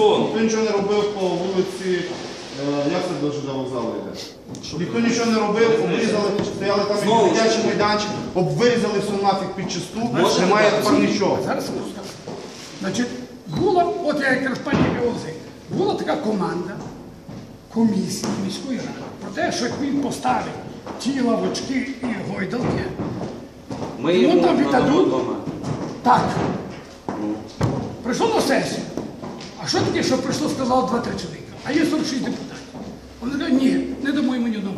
зону. Ніхто нічого не робив по вулиці, е, як це дуже до вокзалу йде? Ніхто нічого не робив, обрізали, стояли там Знову ж дитячий майданчик, обвирізали все нафіг під чисту, немає тепер нічого. Зараз я. Значить, була, от я якраз пані Біози, була така команда комісії міської ради про те, що як він поставить ті лавочки і гойдалки, Ми Ну, йому там надамо віддадуть. дома. так. Прийшло на сесію. Що таке, що прийшло, сказало два-три чоловіка? А є 46 депутатів. Вони кажуть, ні, не дамо йому ні одного.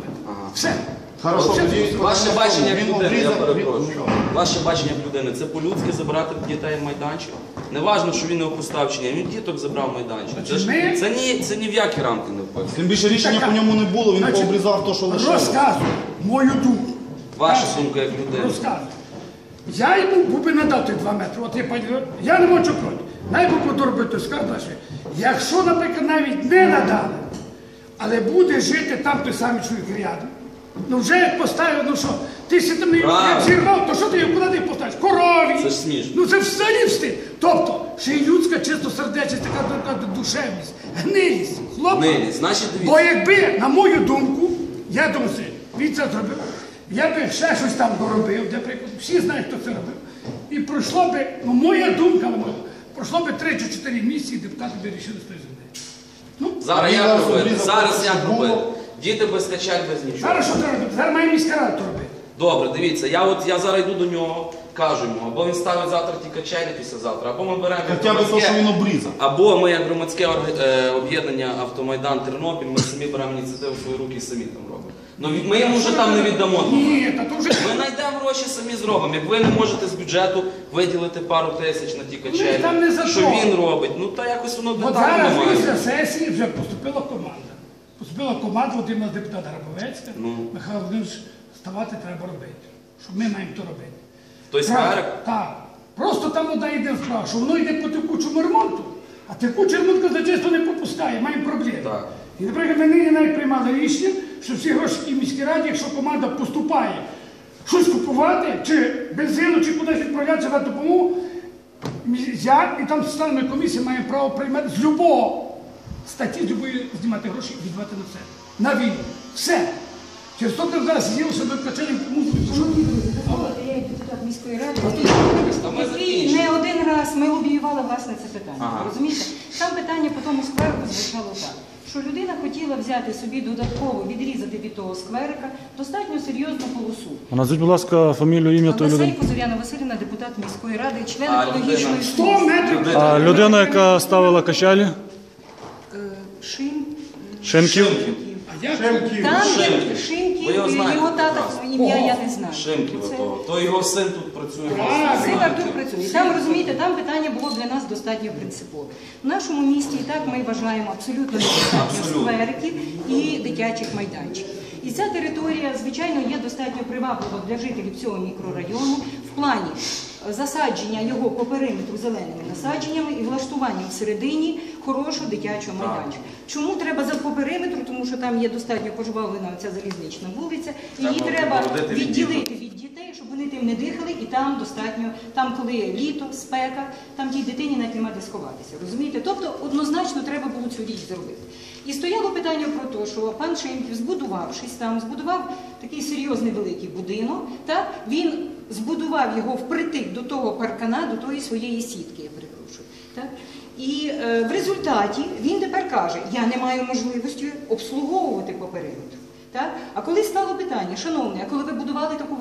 Все. Хорошо, Все. тоді Ваше бачення як Він людини, я обрізав, перепрошую. він- Ваше бачення як людини, це по-людськи забирати дітей в майданчик. Не важливо, що він не опустав чи ні, він діток забрав майданчик. Це, ж, Ми- це, ні, це ні в які рамки не вписує. Тим більше рішення по ньому не було, він Значить, пообрізав те, що лишилося. Розказую мою думку. Ваша думка як людини. Розказую. Я йому був би надав ті два метри. От я пані, я не можу проти. Най би буду робити, скажу далі. Якщо, наприклад, навіть не надали, але буде жити там той самий чоловік рядом. Ну вже як поставив, ну що, ти си там як зірвав, то що ти його куди ти поставиш? Корові. Це смішно. Ну це взагалі встиг. Тобто, ще й людська чисто сердечність, така, така душевність, гнилість, хлопець. Гнилість. Значить, дивіться. Бо якби, на мою думку, я думаю, він це зробив, я би ще щось там доробив, де всі знають, хто це робив. І пройшло би, ну моя думка, моя, пройшло би 3 чи 4 місяці, і депутати би рішили з тої землі. Ну, Зараз як робити? Зараз як робити? Діти без качать без нічого. зараз що треба робити? Зараз має міська рада то робити. Добре, дивіться, я от я зараз йду до нього, кажу йому, або він ставить завтра ті качелі післязавтра, або ми беремо Хоча б громадське- що він обрізав. Або ми, як громадське е, об'єднання Автомайдан Тернопіль, ми самі беремо ініціативу в свої руки і самі там робимо. Ну ми йому вже там не віддамо. Ні, та то вже. Ми знайдемо гроші, самі зробимо. Як ви не можете з бюджету виділити пару тисяч на ті качелі, там не за що то. він робить, ну та якось воно От детально зараз має. після сесії вже поступила команда. Поступила команда, от іменно депутат Грабовецька, Ну. Михайло Володимирович, ставати треба робити. Що ми маємо то робити. Той Так, Так. Просто там одна йде справа, що воно йде по текучому ремонту, а текучий ремонт казначейство не пропускає, маємо проблеми. Так. І, наприклад, ми нині навіть приймали рішення, що всі гроші в міській раді, якщо команда поступає щось купувати, чи бензину, чи кудись відправляти на допомогу, я і там члени комісії маємо право приймати з любого статті, з любої знімати гроші і віддавати на це. На війну. Все. Через то ти друзі, дозволите, я як депутат міської ради, який не один раз ми лобіювали власне це питання. Ага. Розумієте? Там питання по тому скверику звучало так. Що людина хотіла взяти собі додатково відрізати від того скверика достатньо серйозну полосу. А Назвіть, будь ласка, фамілію, ім'я тої людини. Василько Зоряна Васильівна, депутат міської ради, член екологічної людина? 100 метрів. А людина, яка ставила качалі, Е, Шим. Шинків. А я Там є Шимків. Ви його знаєте його тата ім'я я не знаю. Шимків Це- того. То його син тут працює. Син Артур працює. Там розумієте, там питання було для нас достатньо принципове. В нашому місті і так ми вважаємо абсолютно недостатньо Абсолютно. сквериків і дитячих майданчиків. І ця територія, звичайно, є достатньо приваблива для жителів цього мікрорайону в плані засадження його по периметру зеленими насадженнями і влаштуванням всередині хорошого дитячого майданчика. Чому треба за по периметру? Тому що там є достатньо пожвавлена ця залізнична вулиця, і її Треба відділити від дітей, щоб вони тим не дихали, і там достатньо, там коли літо, спека, там тій дитині навіть нема де сховатися. Розумієте? Тобто однозначно треба було цю річ зробити. І стояло питання про те, що пан Шимків, збудувавшись там, збудував такий серйозний великий будинок, так він збудував його впритик до того паркана, до тої своєї сітки, я перепрошую. Так? І е, в результаті він тепер каже: я не маю можливості обслуговувати по периметру. Так? А коли стало питання, шановні, а коли ви будували таку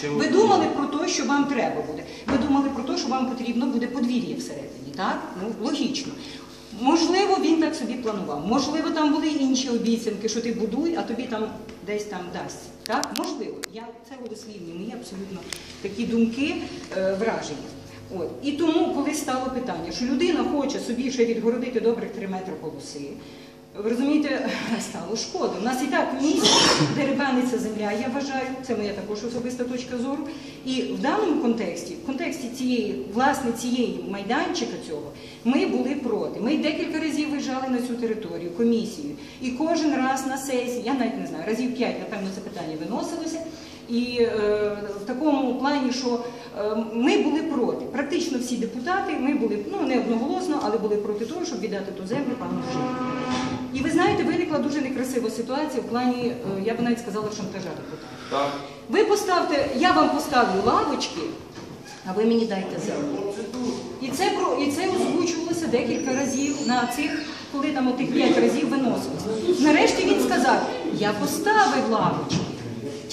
Чи ви ви- думали про те, що вам треба буде? Ви думали про те, що вам потрібно буде подвір'я всередині, так? Ну, логічно. Можливо, він так собі планував. Можливо, там були інші обіцянки, що ти будуй, а тобі там десь там дасть. Так? Можливо. Я це голослівні, мої абсолютно такі думки, е, враження. От. І тому, коли стало питання, що людина хоче собі ще відгородити добрих 3 метри полоси, ви розумієте, стало шкода. У нас і так в місті дерибаниться земля, я вважаю, це моя також особиста точка зору. І в даному контексті, в контексті цієї, власне, цієї майданчика цього, ми були проти. Ми декілька разів виїжджали на цю територію, комісію. І кожен раз на сесії, я навіть не знаю, разів п'ять, напевно, це питання виносилося. І е, в такому плані, що е, ми були проти. Практично всі депутати, ми були ну не одноголосно, але були проти того, щоб віддати ту землю пану Житку. І ви знаєте, виникла дуже некрасива ситуація в плані, е, я би навіть сказала, шантажа депутатів. Так. Ви поставте, я вам поставлю лавочки, а ви мені дайте землю. І це про і це озвучувалося декілька разів на цих, коли там отих п'ять разів виносилося. Нарешті він сказав: я поставив лавочки.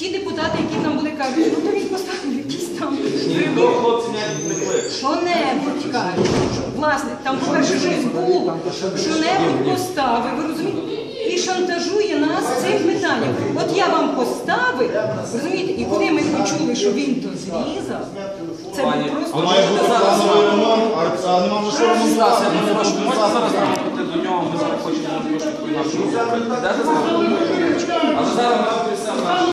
Ті депутати, які там були, кажуть, ну то він поставив якісь там Ніхто хлопці не кличе. що-небудь кажуть. Власне, там по-перше щось було, що-небудь поставив, ви розумієте? І шантажує нас цим питанням. От я вам поставив, розумієте, і коли ми почули, що він то зрізав, це Пані, був просто А має бути плановий ремонт, а, а нема вже що ремонтувати. Стас, я прошу, можете зараз до нього, ми зараз хочемо трошки по інакшому. Йдете з нами? Але зараз ми присядемо.